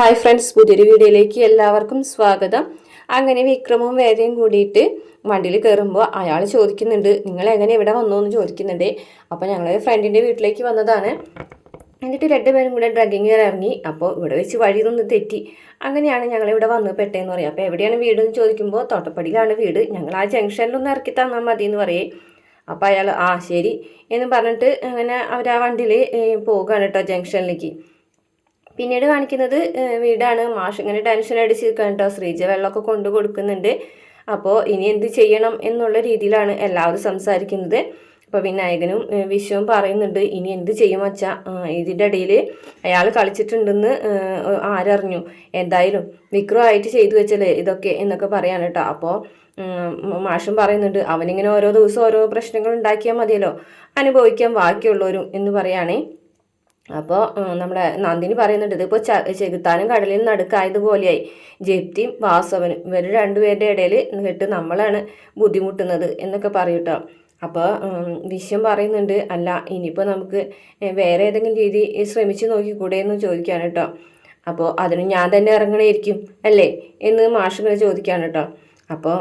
Hi friends പുതിയൊരു വീഡിയോയിലേക്ക് എല്ലാവർക്കും സ്വാഗതം. അങ്ങനെ വിക്രമും വേദയും കൂടിയിട്ട് വണ്ടിയിൽ കയറുമ്പോൾ അയാൾ ചോദിക്കുന്നുണ്ട് നിങ്ങൾ എങ്ങനെ ഇവിടെ വന്നു എന്ന് ചോദിക്കുന്നുണ്ട്. അപ്പോൾ ഞങ്ങൾ ഫ്രണ്ടിന്റെ വീട്ടിലേക്ക് വന്നതാണ്. എന്നിട്ട് രണ്ടുപേരും കൂടെ ഡ്രഗിങ് കയറി ഇറങ്ങി. അപ്പോൾ ഇവിടെ വെച്ച് വഴി നിന്ന് തെറ്റി. അങ്ങനെയാണ് ഞങ്ങൾ ഇവിടെ വന്ന് പെട്ടേന്ന് പറയും. അപ്പോൾ എവിടെയാണ് വീട് എന്ന് ചോദിക്കുമ്പോൾ തോട്ടപ്പടിയിലാണ് വീട്. ഞങ്ങൾ ആ ജംഗ്ഷനിലൊന്ന് ഇറക്കി തന്നാൽ മതി എന്ന് പറയേ. അപ്പോൾ അയാൾ ആ ശരി. എന്ന് പറഞ്ഞിട്ട് അങ്ങനെ അവർ ആ വണ്ടിയിൽ പോകുകയാണ് കേട്ടോ ജംഗ്ഷനിലേക്ക് പിന്നീട് കാണിക്കുന്നത് വീടാണ്. മാഷ് ഇങ്ങനെ ടെൻഷൻ അടിച്ച് കേട്ടോ. ശ്രീജ വെള്ളമൊക്കെ കൊണ്ടു കൊടുക്കുന്നുണ്ട്. അപ്പോൾ ഇനി എന്ത് ചെയ്യണം എന്നുള്ള രീതിയിലാണ് എല്ലാവരും സംസാരിക്കുന്നത്. അപ്പോൾ വിനായകനും വിശ്വവും പറയുന്നുണ്ട് ഇനി എന്ത് ചെയ്യും അച്ഛ? ഇതിന്റെ ഇടയിൽ അയാൾ കളിച്ചിട്ടുണ്ടെന്ന് ആരറിഞ്ഞു. എന്തായാലും വിക്രമായിട്ട് ചെയ്തു വെച്ചല്ലേ ഇതൊക്കെ എന്നൊക്കെ പറയാണ് കേട്ടോ. അപ്പോൾ മാഷും പറയുന്നുണ്ട് അവനിങ്ങനെ ഓരോ ദിവസം ഓരോ പ്രശ്നങ്ങൾ ഉണ്ടാക്കിയാൽ മതിയല്ലോ. അനുഭവിക്കാൻ ബാക്കിയുള്ളവരും എന്ന് പറയുകയാണേ അപ്പോൾ നമ്മുടെ നന്ദിനി പറയുന്നുണ്ട് ഇതിപ്പോൾ ചെകുത്താനും കടലിൽ നടുക്കായതുപോലെയായി ജപ്തിയും വാസവനും ഇവർ രണ്ടുപേരുടെ ഇടയിൽ കേട്ട് നമ്മളാണ് ബുദ്ധിമുട്ടുന്നത് എന്നൊക്കെ പറയും കേട്ടോ അപ്പോൾ വിശ്വം പറയുന്നുണ്ട് അല്ല ഇനിയിപ്പോൾ നമുക്ക് വേറെ ഏതെങ്കിലും രീതി ശ്രമിച്ചു നോക്കിക്കൂടെ എന്ന് ചോദിക്കാണ് കേട്ടോ. അപ്പോൾ അതിന് ഞാൻ തന്നെ ഇറങ്ങണേയിരിക്കും അല്ലേ? എന്ന് മാഷിങ്ങനെ ചോദിക്കാണ് കേട്ടോ. അപ്പോൾ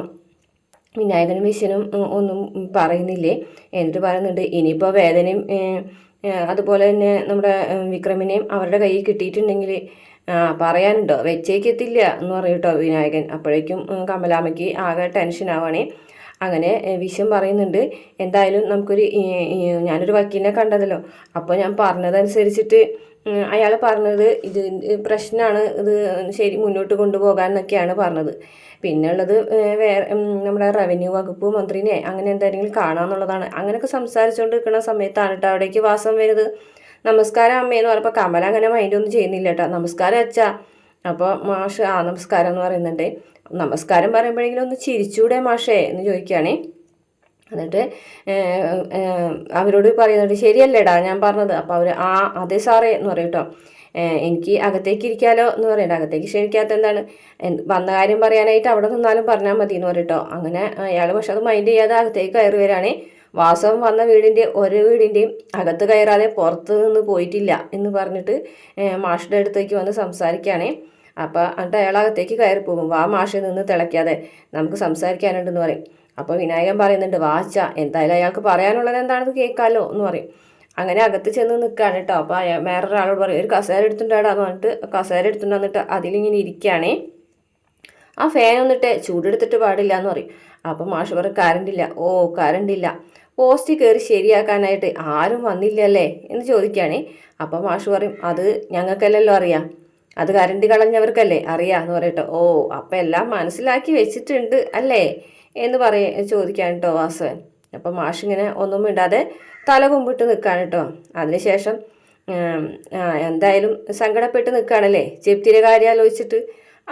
വിനായകനും വിശ്വനും ഒന്നും പറയുന്നില്ലേ? എന്നിട്ട് പറയുന്നുണ്ട് ഇനിയിപ്പോൾ വേദനയും അതുപോലെ തന്നെ നമ്മുടെ വിക്രമിനെയും അവരുടെ കയ്യിൽ കിട്ടിയിട്ടുണ്ടെങ്കിൽ പറയാനുണ്ടോ? വെച്ചേക്കെത്തില്ല എന്ന് പറയും കേട്ടോ വിനായകൻ. അപ്പോഴേക്കും കമലാമ്മയ്ക്ക് ആകെ ടെൻഷൻ ആവുകയാണേ അങ്ങനെ വിഷം പറയുന്നുണ്ട് എന്തായാലും നമുക്കൊരു ഞാനൊരു വക്കീലിനെ കണ്ടതല്ലോ. അപ്പോൾ ഞാൻ പറഞ്ഞതനുസരിച്ചിട്ട് അയാൾ പറഞ്ഞത് ഇത് പ്രശ്നമാണ് ഇത് ശരി മുന്നോട്ട് കൊണ്ടുപോകാൻ എന്നൊക്കെയാണ് പറഞ്ഞത് പിന്നെ ഉള്ളത് വേറെ നമ്മുടെ റവന്യൂ വകുപ്പ് മന്ത്രിനെ അങ്ങനെ എന്തെങ്കിലും കാണാമെന്നുള്ളതാണ് അങ്ങനെയൊക്കെ സംസാരിച്ചുകൊണ്ട് നിൽക്കുന്ന സമയത്താണ് കേട്ടോ അവിടേക്ക് വാസം വരുന്നത്. നമസ്കാരം അമ്മയെന്ന് പറഞ്ഞപ്പോൾ കമല അങ്ങനെ മൈൻഡ് ഒന്നും ചെയ്യുന്നില്ല കേട്ടോ നമസ്കാരം അച്ഛാ. അപ്പോൾ മാഷ് ആ നമസ്കാരം എന്ന് പറയുന്നുണ്ട്. നമസ്കാരം പറയുമ്പോഴെങ്കിലും ഒന്ന് ചിരിച്ചൂടെ മാഷേ എന്ന് ചോദിക്കുകയാണേ എന്നിട്ട് അവരോട് പറയുന്നുണ്ട് ശരിയല്ലേടാ ഞാൻ പറഞ്ഞത്. അപ്പോൾ അവർ ആ അതെ സാറേ എന്ന് പറയും കേട്ടോ. എനിക്ക് അകത്തേക്ക് ഇരിക്കാലോ എന്ന് പറയണ്ട. അകത്തേക്ക് ക്ഷണിക്കാത്ത എന്താണ്? വന്ന കാര്യം പറയാനായിട്ട് അവിടെ നിന്നാലും പറഞ്ഞാൽ മതി എന്ന് പറയട്ടോ അങ്ങനെ അയാൾ പക്ഷെ അത് മൈൻഡ് ചെയ്യാതെ അകത്തേക്ക് കയറി വരാണേ. വാസവം വന്ന വീടിന്റെ ഒരു വീടിന്റെയും അകത്ത് കയറാതെ പുറത്ത് നിന്ന് പോയിട്ടില്ല എന്ന് പറഞ്ഞിട്ട് മാഷിന്റെ അടുത്തേക്ക് വന്ന് സംസാരിക്കുകയാണേ അപ്പോൾ എന്നിട്ട് അയാൾ അകത്തേക്ക് കയറി പോകും വാ മാഷിൽ നിന്ന് തിളയ്ക്കാതെ. നമുക്ക് സംസാരിക്കാനുണ്ടെന്ന് പറയും. അപ്പോൾ വിനായകൻ പറയുന്നുണ്ട് വാച്ച എന്തായാലും അയാൾക്ക് പറയാനുള്ളത് എന്താണെന്ന് കേൾക്കാമല്ലോ എന്ന് പറയും. അങ്ങനെ അകത്ത് ചെന്ന് നിൽക്കുകയാണ് കേട്ടോ. അപ്പോൾ അയാൾ വേറൊരാളോട് പറയും ഒരു കസേര എടുത്തിട്ടുണ്ടാടാന്ന് പറഞ്ഞിട്ട് കസേര എടുത്തിട്ട് വന്നിട്ട് അതിലിങ്ങനെ ഇരിക്കുകയാണേ ആ ഫാൻ വന്നിട്ട് ചൂടെടുത്തിട്ട് പാടില്ല എന്ന് പറയും. അപ്പം മാഷ് പറയും കറണ്ട് ഇല്ല. ഓ കറണ്ട് ഇല്ല. പോസ്റ്റ് കയറി ശരിയാക്കാനായിട്ട് ആരും വന്നില്ലല്ലേ? എന്ന് ചോദിക്കുകയാണേ അപ്പം മാഷ് പറയും അത് ഞങ്ങൾക്കല്ലല്ലോ അറിയാം. അത് കരണ്ട് കളഞ്ഞവർക്കല്ലേ അറിയാം എന്ന് പറയട്ടെ ഓ അപ്പം എല്ലാം മനസ്സിലാക്കി വെച്ചിട്ടുണ്ട് അല്ലേ? എന്ന് പറയ ചോദിക്കാൻ കേട്ടോ വാസവൻ. അപ്പം മാഷ് ഇങ്ങനെ ഒന്നും ഇടാതെ തല കുമ്പിട്ട് നിൽക്കുകയാണ് കേട്ടോ അതിനുശേഷം എന്തായാലും സങ്കടപ്പെട്ട് നിൽക്കുകയാണല്ലേ ചെപ്തിരെ കാര്യം ആലോചിച്ചിട്ട്.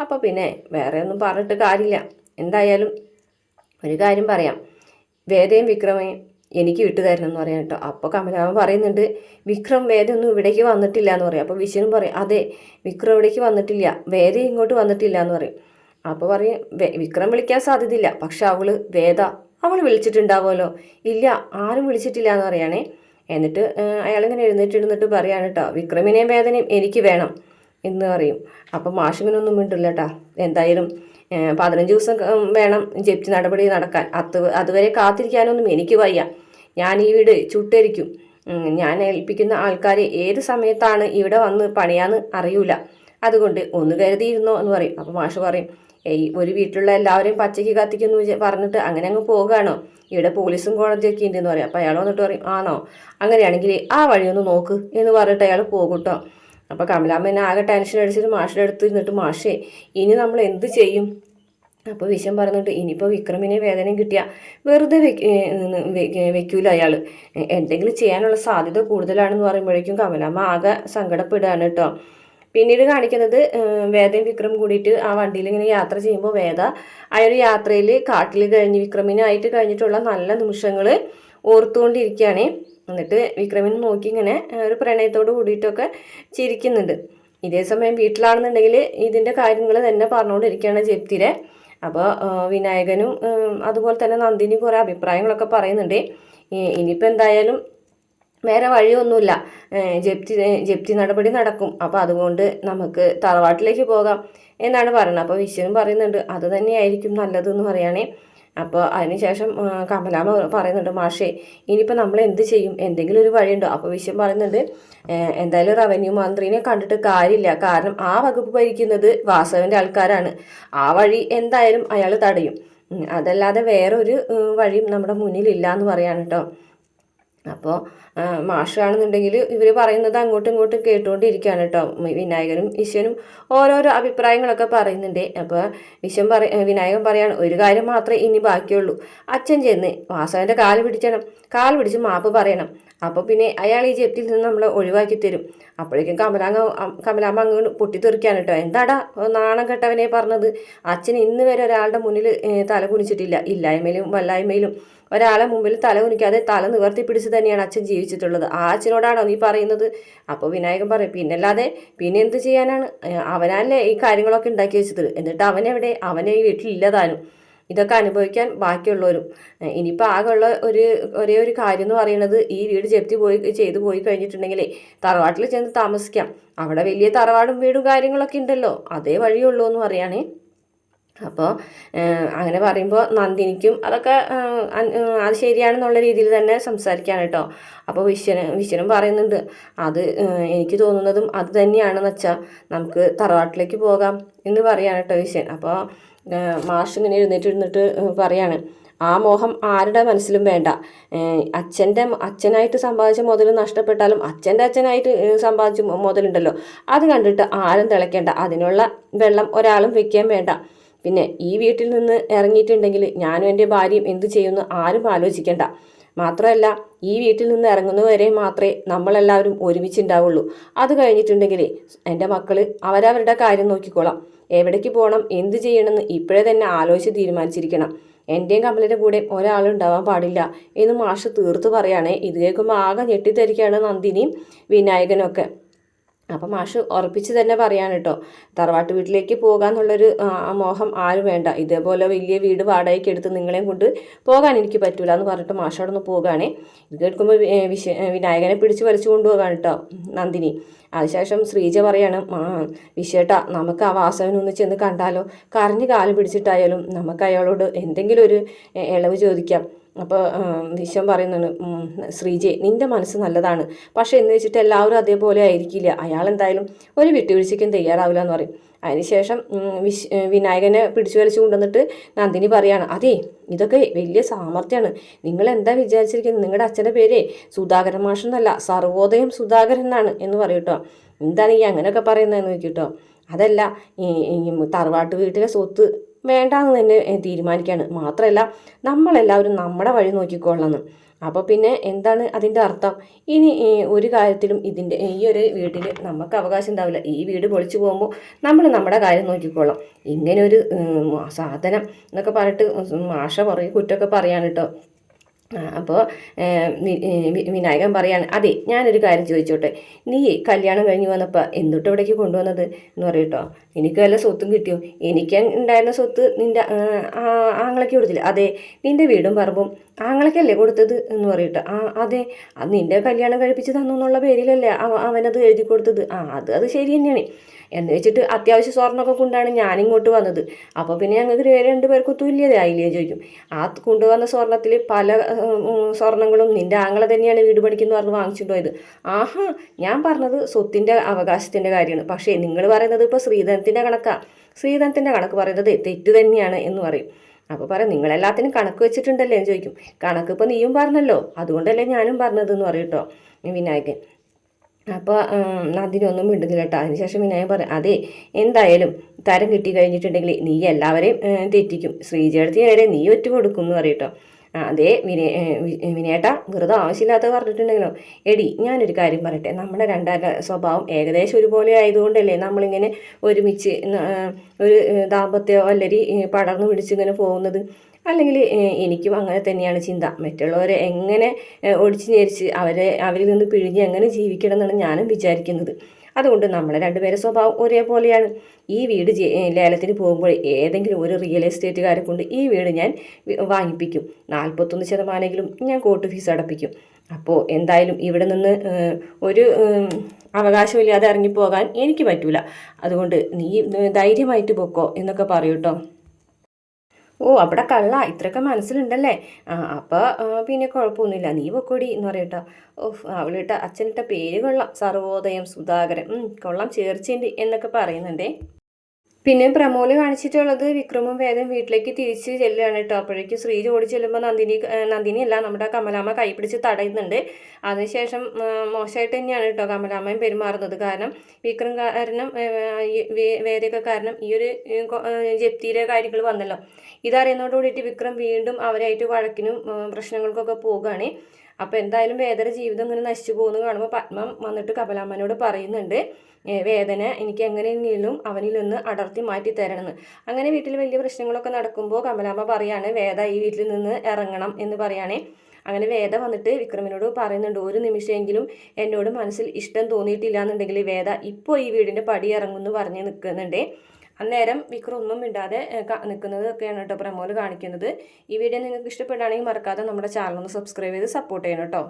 അപ്പോൾ പിന്നെ വേറെ ഒന്നും പറഞ്ഞിട്ട് കാര്യമില്ല. എന്തായാലും ഒരു കാര്യം പറയാം. വേദയും വിക്രമയും എനിക്ക് വിട്ടു തരണം എന്ന് പറയാം കേട്ടോ അപ്പോൾ കമലാമൻ പറയുന്നുണ്ട് വിക്രം വേദ ഒന്നും ഇവിടേക്ക് വന്നിട്ടില്ല എന്ന് പറയും. അപ്പോൾ വിശ്വനും പറയും അതെ വിക്രം ഇവിടേക്ക് വന്നിട്ടില്ല. വേദ ഇങ്ങോട്ട് വന്നിട്ടില്ല എന്ന് പറയും. അപ്പോൾ പറയും വിക്രം വിളിക്കാൻ സാധ്യതയില്ല. പക്ഷെ അവൾ വേദ അവൾ വിളിച്ചിട്ടുണ്ടാവുമല്ലോ. ഇല്ല ആരും വിളിച്ചിട്ടില്ല എന്ന് പറയുകയാണേ. എന്നിട്ട് അയാളിങ്ങനെ എഴുന്നേറ്റിരുന്നിട്ട് പറയാണ് കേട്ടോ വിക്രമിനെയും വേദനയും എനിക്ക് വേണം എന്ന് പറയും. അപ്പം മാഷിങ്ങനൊന്നും മിണ്ടില്ല കേട്ടാ എന്തായാലും പതിനഞ്ച് ദിവസം വേണം ജപ്തി നടപടി നടക്കാൻ. അത് അതുവരെ കാത്തിരിക്കാനൊന്നും എനിക്ക് വയ്യ. ഞാൻ ഈ വീട് ചുട്ടരിക്കും. ഞാൻ ഏൽപ്പിക്കുന്ന ആൾക്കാർ ഏത് സമയത്താണ് ഇവിടെ വന്ന് പണിയാന്ന് അറിയൂല. അതുകൊണ്ട് ഒന്ന് കരുതിയിരുന്നോ എന്ന് പറയും. അപ്പം മാഷ് പറയും ഏയ് ഒരു വീട്ടിലുള്ള എല്ലാവരെയും പച്ചയ്ക്ക് കത്തിക്കുന്നു പറഞ്ഞിട്ട് അങ്ങനെ അങ്ങ് പോകുകയാണോ ഇവിടെ പോലീസും കോടതിയൊക്കെ ഉണ്ടെന്ന് പറയും. അപ്പോൾ അയാൾ വന്നിട്ട് പറയും ആണോ? അങ്ങനെയാണെങ്കിൽ ആ വഴിയൊന്ന് നോക്ക് എന്ന് പറഞ്ഞിട്ട് അയാൾ പോകും അപ്പോൾ എന്നെ ആകെ ടെൻഷൻ അടിച്ചിട്ട് മാഷിന്റെ അടുത്ത് ഇരുന്നിട്ട് മാഷേ ഇനി നമ്മൾ എന്ത് ചെയ്യും? അപ്പോൾ വിഷം പറഞ്ഞിട്ട് ഇനിയിപ്പോൾ വിക്രമിനെ വേദനയും കിട്ടിയ വെറുതെ വെക്ക് വെക്കൂല അയാൾ എന്തെങ്കിലും ചെയ്യാനുള്ള സാധ്യത കൂടുതലാണെന്ന് പറയുമ്പോഴേക്കും കമലാമ്മ ആകെ സങ്കടപ്പെടുകയാണ് കേട്ടോ. പിന്നീട് കാണിക്കുന്നത് വേദയും വിക്രം കൂടിയിട്ട് ആ വണ്ടിയിൽ ഇങ്ങനെ യാത്ര ചെയ്യുമ്പോൾ വേദ ആ ഒരു യാത്രയിൽ കാട്ടിൽ കഴിഞ്ഞ് വിക്രമിനായിട്ട് കഴിഞ്ഞിട്ടുള്ള നല്ല നിമിഷങ്ങൾ ഓർത്തുകൊണ്ടിരിക്കുകയാണ്. എന്നിട്ട് വിക്രമിനെ നോക്കി ഇങ്ങനെ ഒരു പ്രണയത്തോട് കൂടിയിട്ടൊക്കെ ചിരിക്കുന്നുണ്ട്. ഇതേ സമയം വീട്ടിലാണെന്നുണ്ടെങ്കിൽ ഇതിന്റെ കാര്യങ്ങൾ തന്നെ പറഞ്ഞുകൊണ്ടിരിക്കുകയാണ് ജപ്തിരെ. അപ്പോൾ വിനായകനും അതുപോലെ തന്നെ നന്ദിനി കുറേ അഭിപ്രായങ്ങളൊക്കെ പറയുന്നുണ്ട്. ഇനിയിപ്പോൾ എന്തായാലും വേറെ വഴിയൊന്നുമില്ല. ജപ്തി ജപ്തി നടപടി നടക്കും. അപ്പോൾ അതുകൊണ്ട് നമുക്ക് തറവാട്ടിലേക്ക് പോകാം എന്നാണ് പറയുന്നത്. അപ്പോൾ വിശ്വനും പറയുന്നുണ്ട് അത് തന്നെയായിരിക്കും നല്ലതെന്ന് പറയുകയാണേ അപ്പോൾ അതിനുശേഷം കമലാമ പറയുന്നുണ്ട് മാഷേ ഇനിയിപ്പോൾ നമ്മൾ എന്ത് ചെയ്യും? എന്തെങ്കിലും ഒരു വഴിയുണ്ടോ? അപ്പോൾ വിശ്വം പറയുന്നുണ്ട് "ഏഹ്, എന്തായാലും റവന്യൂ മന്ത്രിനെ കണ്ടിട്ട് കാര്യമില്ല. കാരണം ആ വകുപ്പ് ഭരിക്കുന്നത് വാസവന്റെ ആൾക്കാരാണ്. ആ വഴി എന്തായാലും അയാൾ തടയും. അതല്ലാതെ വേറൊരു വഴിയും നമ്മുടെ മുന്നിലില്ല എന്ന് പറയാണ് കേട്ടോ അപ്പോൾ മാഷാണെന്നുണ്ടെങ്കിൽ ഇവർ പറയുന്നത് അങ്ങോട്ടും ഇങ്ങോട്ടും കേട്ടുകൊണ്ടിരിക്കുകയാണ് കേട്ടോ. വിനായകനും ഈശ്വനും ഓരോരോ അഭിപ്രായങ്ങളൊക്കെ പറയുന്നുണ്ട്. അപ്പോൾ വിശ്വൻ പറ വിനായകൻ പറയാണ് ഒരു കാര്യം മാത്രമേ ഇനി ബാക്കിയുള്ളൂ. അച്ഛൻ ചെന്ന് വാസവന്റെ കാൽ പിടിച്ചണം. കാൽ പിടിച്ച് മാപ്പ് പറയണം. അപ്പോൾ പിന്നെ അയാൾ ഈ ജപ്തിയിൽ നിന്ന് നമ്മളെ ഒഴിവാക്കി തരും. അപ്പോഴേക്കും കമലാങ്ങ കമലാമ്മ അങ്ങ് പൊട്ടിത്തെറിക്കാണ് കേട്ടോ. എന്താടാ നാണം കെട്ടവനെ പറഞ്ഞത്? അച്ഛൻ ഇന്ന് വരെ ഒരാളുടെ മുന്നിൽ തല കുനിച്ചിട്ടില്ല. ഇല്ലായ്മയിലും വല്ലായ്മയിലും. ഒരാളെ മുമ്പിൽ തല കുനിക്കാതെ തല നിവർത്തി പിടിച്ച് തന്നെയാണ് അച്ഛൻ ജീവിച്ചിട്ടുള്ളത്. ആ അച്ഛനോടാണോ നീ പറയുന്നത്? അപ്പോൾ വിനായകൻ പറയും പിന്നല്ലാതെ പിന്നെ എന്ത് ചെയ്യാനാണ്? അവനല്ലേ ഈ കാര്യങ്ങളൊക്കെ ഉണ്ടാക്കി വെച്ചത്. എന്നിട്ട് അവനെവിടെ? അവനെ ഈ വീട്ടിലില്ലതാനും. ഇതൊക്കെ അനുഭവിക്കാൻ ബാക്കിയുള്ളവരും. ഇനിയിപ്പോൾ ആകെയുള്ള ഒരു ഒരേ ഒരു കാര്യം എന്ന് പറയുന്നത് ഈ വീട് ജപ്തി പോയി ചെയ്തു പോയി കഴിഞ്ഞിട്ടുണ്ടെങ്കിലേ തറവാട്ടിൽ ചെന്ന് താമസിക്കാം. അവിടെ വലിയ തറവാടും വീടും കാര്യങ്ങളൊക്കെ ഉണ്ടല്ലോ. അതേ വഴിയുള്ളൂ എന്ന് പറയുകയാണേ. അപ്പോൾ അങ്ങനെ പറയുമ്പോൾ നന്ദിനിക്കും അതൊക്കെ അത് ശരിയാണെന്നുള്ള രീതിയിൽ തന്നെ സംസാരിക്കുകയാണ് കേട്ടോ അപ്പോൾ വിശ്വന് വിശ്വനും പറയുന്നുണ്ട് അത് എനിക്ക് തോന്നുന്നതും അത് തന്നെയാണെന്ന് വെച്ചാൽ നമുക്ക് തറവാട്ടിലേക്ക് പോകാം എന്ന് പറയാണ് കേട്ടോ വിശ്വൻ. അപ്പോൾ മാഷ് ഇങ്ങനെ എഴുന്നേറ്റ് ഇരുന്നിട്ട് പറയാണ് ആ മോഹം ആരുടെ മനസ്സിലും വേണ്ട. അച്ഛന്റെ അച്ഛനായിട്ട് സമ്പാദിച്ച മുതൽ നഷ്ടപ്പെട്ടാലും അച്ഛന്റെ അച്ഛനായിട്ട് സമ്പാദിച്ച മുതലുണ്ടല്ലോ. അത് കണ്ടിട്ട് ആരും തിളയ്ക്കേണ്ട. അതിനുള്ള വെള്ളം ഒരാളും വയ്ക്കാൻ വേണ്ട. പിന്നെ ഈ വീട്ടിൽ നിന്ന് ഇറങ്ങിയിട്ടുണ്ടെങ്കിൽ ഞാനും എന്റെ ഭാര്യയും എന്ത് ചെയ്യുമെന്ന് ആരും ആലോചിക്കേണ്ട. മാത്രമല്ല ഈ വീട്ടിൽ നിന്ന് ഇറങ്ങുന്നവരെ മാത്രമേ നമ്മളെല്ലാവരും ഒരുമിച്ചുണ്ടാവുള്ളൂ. അത് കഴിഞ്ഞിട്ടുണ്ടെങ്കിൽ എന്റെ മക്കൾ അവരവരുടെ കാര്യം നോക്കിക്കോളാം. എവിടേക്ക് പോകണം എന്ത് ചെയ്യണമെന്ന് ഇപ്പോഴേ തന്നെ ആലോചിച്ച് തീരുമാനിച്ചിരിക്കണം. എന്റെയും കമലിന്റെ കൂടെ ഒരാളുണ്ടാവാൻ പാടില്ല എന്ന് മാഷ് തീർത്ത് പറയുകയാണേ. ഇത് കേൾക്കുമ്പോൾ ആകെ ഞെട്ടിത്തരിക്കുകയാണ് നന്ദിനിയും വിനായകനൊക്കെ അപ്പം മാഷ് ഉറപ്പിച്ച് തന്നെ പറയാണ് കേട്ടോ തറവാട്ട് വീട്ടിലേക്ക് പോകാന്നുള്ളൊരു ആ, മോഹം ആരും വേണ്ട. ഇതേപോലെ വലിയ വീട് വാടകയ്ക്ക് എടുത്ത് നിങ്ങളെയും കൊണ്ട് പോകാൻ എനിക്ക് പറ്റൂല എന്ന് പറഞ്ഞിട്ട് മാഷോടെ ഒന്ന് പോകുകയാണേ ഇത് കേൾക്കുമ്പോൾ വിശ വിനായകനെ പിടിച്ച് വലിച്ചു കൊണ്ടുപോകാണ് കേട്ടോ നന്ദിനി. അതിനുശേഷം ശ്രീജ പറയാണ് വിശേട്ടാ നമുക്ക് ആ വാസവനൊന്ന് ചെന്ന് കണ്ടാലോ? കരഞ്ഞ് കാലം പിടിച്ചിട്ടായാലും നമുക്ക് അയാളോട് എന്തെങ്കിലും ഒരു ഇളവ് ചോദിക്കാം. അപ്പോൾ വിശ്വം പറയുന്നുണ്ട് "ഉം, ശ്രീജെ നിന്റെ മനസ്സ് നല്ലതാണ്. പക്ഷേ എന്ന് വെച്ചിട്ട് എല്ലാവരും അതേപോലെ ആയിരിക്കില്ല. അയാൾ എന്തായാലും ഒരു വിട്ടുവീഴ്ചയ്ക്കും തയ്യാറാവില്ല എന്ന് പറയും. അതിനുശേഷം വിശ് വിനായകനെ പിടിച്ചു വലിച്ചു കൊണ്ടുവന്നിട്ട് നന്ദിനി പറയാണ് അതെ ഇതൊക്കെ വലിയ സാമർഥ്യമാണ് നിങ്ങൾ എന്താ വിചാരിച്ചിരിക്കുന്നത്? നിങ്ങളുടെ അച്ഛന്റെ പേര് സുധാകരൻ മാഷെന്നല്ല സർവോദയം സുധാകരൻ എന്നാണ് എന്ന് പറയും കേട്ടോ എന്താണ് ഈ അങ്ങനെയൊക്കെ പറയുന്നതെന്ന് നോക്കിട്ടോ അതല്ല ഈ തറവാട്ട് വീട്ടിലെ സ്വത്ത് വേണ്ടാന്ന് തന്നെ തീരുമാനിക്കുകയാണ് മാത്രമല്ല നമ്മളെല്ലാവരും നമ്മുടെ വഴി നോക്കിക്കൊള്ളണം. അപ്പോൾ പിന്നെ എന്താണ് അതിന്റെ അർത്ഥം? ഇനി ഒരു കാര്യത്തിലും ഇതിന്റെ ഈ ഒരു വീട്ടിൽ നമുക്ക് അവകാശം ഉണ്ടാവില്ല. ഈ വീട് പൊളിച്ചു പോകുമ്പോൾ നമ്മൾ നമ്മുടെ കാര്യം നോക്കിക്കോളാം ഇങ്ങനെ ഒരു സാധനം എന്നൊക്കെ പറഞ്ഞിട്ട് മാഷ കുറേ കുറ്റമൊക്കെ പറയാണ് കേട്ടോ. അപ്പോൾ വിനായകൻ പറയാണ് അതെ ഞാനൊരു കാര്യം ചോദിച്ചോട്ടെ. നീ കല്യാണം കഴിഞ്ഞ് വന്നപ്പോൾ എന്തുട്ട് ഇവിടേക്ക് കൊണ്ടുവന്നത്? എന്ന് പറയട്ടോ എനിക്ക് വല്ല സ്വത്തും കിട്ടിയോ? എനിക്ക് ഉണ്ടായിരുന്ന സ്വത്ത് നിന്റെ ആങ്ങളയ്ക്ക് കൊടുത്തില്ല? അതെ നിന്റെ വീടും പറമ്പും ആങ്ങളയ്ക്കല്ലേ കൊടുത്തത്? എന്ന് പറയട്ടോ ആ അതെ അത് നിന്റെ കല്യാണം കഴിപ്പിച്ച് തന്നു എന്നുള്ള പേരിലല്ലേ അവ- അവനത് എഴുതി കൊടുത്തത്. ആ അത് അത് ശരി തന്നെയാണ്. എന്ന് വെച്ചിട്ട് അത്യാവശ്യം സ്വർണമൊക്കെ കൊണ്ടാണ് ഞാനിങ്ങോട്ട് വന്നത്. അപ്പോൾ പിന്നെ ഞങ്ങൾക്ക് രേ- രണ്ട് പേർക്കും തുല്യതയായില്ലേ ചോദിക്കും. ആ കൊണ്ടുവന്ന സ്വർണത്തിൽ പല ഉം, നിന്റെ ആങ്ങളെ തന്നെയാണ് വീട് പഠിക്കുന്നു പറഞ്ഞ് വാങ്ങിച്ചിട്ട് പോയത് ആഹാ ഞാൻ പറഞ്ഞത് സ്വത്തിന്റെ അവകാശത്തിന്റെ കാര്യമാണ്. പക്ഷേ നിങ്ങൾ പറയുന്നത് ഇപ്പോൾ ശ്രീധനത്തിന്റെ കണക്കാണ് ശ്രീധനത്തിന്റെ കണക്ക് പറയുന്നത് തെറ്റ് തന്നെയാണ് എന്ന് പറയും. അപ്പോൾ പറയാം നിങ്ങളെല്ലാത്തിനും കണക്ക് വെച്ചിട്ടുണ്ടല്ലേ എന്ന് ചോദിക്കും. കണക്ക് ഇപ്പോൾ നീയും പറഞ്ഞല്ലോ. അതുകൊണ്ടല്ലേ ഞാനും പറഞ്ഞതെന്ന് പറയും കേട്ടോ വിനായകൻ. അപ്പോൾ അതിനൊന്നും മിണ്ടുന്നില്ല കേട്ടോ അതിനുശേഷം വിനായകൻ പറയും അതെ എന്തായാലും തരം കിട്ടി കഴിഞ്ഞിട്ടുണ്ടെങ്കിൽ നീ എല്ലാവരെയും തെറ്റിക്കും. ശ്രീജേടത്തി വരെ നീ ഒറ്റ കൊടുക്കും എന്ന് പറയും കേട്ടോ അതേ വിനേ വിനേട്ട വെറുതെ ആവശ്യമില്ലാത്ത പറഞ്ഞിട്ടുണ്ടെങ്കിലോ? എടി ഞാനൊരു കാര്യം പറയട്ടെ. നമ്മുടെ രണ്ടാളുടെ സ്വഭാവം ഏകദേശം ഒരുപോലെ ആയതുകൊണ്ടല്ലേ നമ്മളിങ്ങനെ ഒരുമിച്ച് ഒരു ദാമ്പത്യ വല്ലരി പടർന്നു പിടിച്ചിങ്ങനെ പോകുന്നത്? അല്ലെങ്കിൽ എനിക്കും അങ്ങനെ തന്നെയാണ് ചിന്ത. മറ്റുള്ളവരെ എങ്ങനെ ഒടിച്ചു ഞെരിച്ച് അവരെ അവരിൽ നിന്ന് പിഴിഞ്ഞ് എങ്ങനെ ജീവിക്കണം എന്നാണ് ഞാനും വിചാരിക്കുന്നത്. അതുകൊണ്ട് നമ്മൾ രണ്ടുപേരെ സ്വഭാവം ഒരേപോലെയാണ്. ഈ വീട് ലേലത്തിന് പോകുമ്പോൾ ഏതെങ്കിലും ഒരു റിയൽ എസ്റ്റേറ്റുകാരെ കൊണ്ട് ഈ വീട് ഞാൻ വാങ്ങിപ്പിക്കും. നാൽപ്പത്തൊന്ന് ശതമാനമെങ്കിലും ഞാൻ കോർട്ട് ഫീസ് അടപ്പിക്കും. അപ്പോൾ എന്തായാലും ഇവിടെ നിന്ന് ഒരു അവകാശമില്ലാതെ ഇറങ്ങിപ്പോകാൻ എനിക്ക് പറ്റൂല. അതുകൊണ്ട് നീ ധൈര്യമായിട്ട് പൊക്കോ എന്നൊക്കെ പറയൂട്ടോ ഓ അവിടെ കള്ള. ഇത്രയൊക്കെ മനസ്സിലുണ്ടല്ലേ? ആ അപ്പോൾ പിന്നെ കുഴപ്പമൊന്നുമില്ല. നീ പൊക്കോടി എന്ന് പറയട്ടോ. ഓഹ് അവളിട്ട അച്ഛനിട്ട പേര് കൊള്ളാം. സർവോദയം സുധാകരൻ. കൊള്ളാം ചേർച്ചയുണ്ട് എന്നൊക്കെ പറയുന്നുണ്ടേ. പിന്നെ പ്രമോൽ കാണിച്ചിട്ടുള്ളത് വിക്രമും വേദം വീട്ടിലേക്ക് തിരിച്ച് ചെല്ലുകയാണ് കേട്ടോ. അപ്പോഴേക്കും ശ്രീ ഓടി ചെല്ലുമ്പോൾ നന്ദിനി നന്ദിനി അല്ല നമ്മുടെ കമലാമ്മ കൈ പിടിച്ച് തടയുന്നുണ്ട്. അതിനുശേഷം മോശമായിട്ട് തന്നെയാണ് കേട്ടോ കമലാമ്മയും പെരുമാറുന്നത്. കാരണം വിക്രം കാരണം വേദയൊക്കെ കാരണം ഈ ഒരു ജപ്തിയിലെ കാര്യങ്ങൾ വന്നല്ലോ. ഇതറിയുന്നതോടുകൂടിയിട്ട് വിക്രം വീണ്ടും അവരായിട്ട് വഴക്കിനും പ്രശ്നങ്ങൾക്കൊക്കെ പോകുകയാണ് അപ്പോൾ എന്തായാലും വേദന ജീവിതം ഇങ്ങനെ നശിച്ചു പോകുന്നു കാണുമ്പോൾ പത്മം വന്നിട്ട് കമലാമ്മനോട് പറയുന്നുണ്ട് വേദന എനിക്ക് എങ്ങനെയെങ്കിലും അവനിൽ നിന്ന് അടർത്തി മാറ്റി തരണമെന്ന് അങ്ങനെ വീട്ടിൽ വലിയ പ്രശ്നങ്ങളൊക്കെ നടക്കുമ്പോൾ കമലാമ്മ പറയാണ് വേദ ഈ വീട്ടിൽ നിന്ന് ഇറങ്ങണം എന്ന് പറയുകയാണെ അങ്ങനെ വേദ വന്നിട്ട് വിക്രമിനോട് പറയുന്നുണ്ട് ഒരു നിമിഷമെങ്കിലും എന്നോട് മനസ്സിൽ ഇഷ്ടം തോന്നിയിട്ടില്ല എന്നുണ്ടെങ്കിൽ വേദ ഇപ്പോൾ ഈ വീടിന്റെ പടി ഇറങ്ങുമെന്ന് പറഞ്ഞ് നിൽക്കുന്നുണ്ട് അന്നേരം വിക്രം ഒന്നും മിണ്ടാതെ നിൽക്കുന്നത് ഒക്കെയാണ് കേട്ടോ പ്രമോൽ കാണിക്കുന്നത്. ഈ വീഡിയോ നിങ്ങൾക്ക് ഇഷ്ടപ്പെടുകയാണെങ്കിൽ മറക്കാതെ നമ്മുടെ ചാനൽ ഒന്ന് സബ്സ്ക്രൈബ് ചെയ്ത് സപ്പോർട്ട് ചെയ്യണം കേട്ടോ.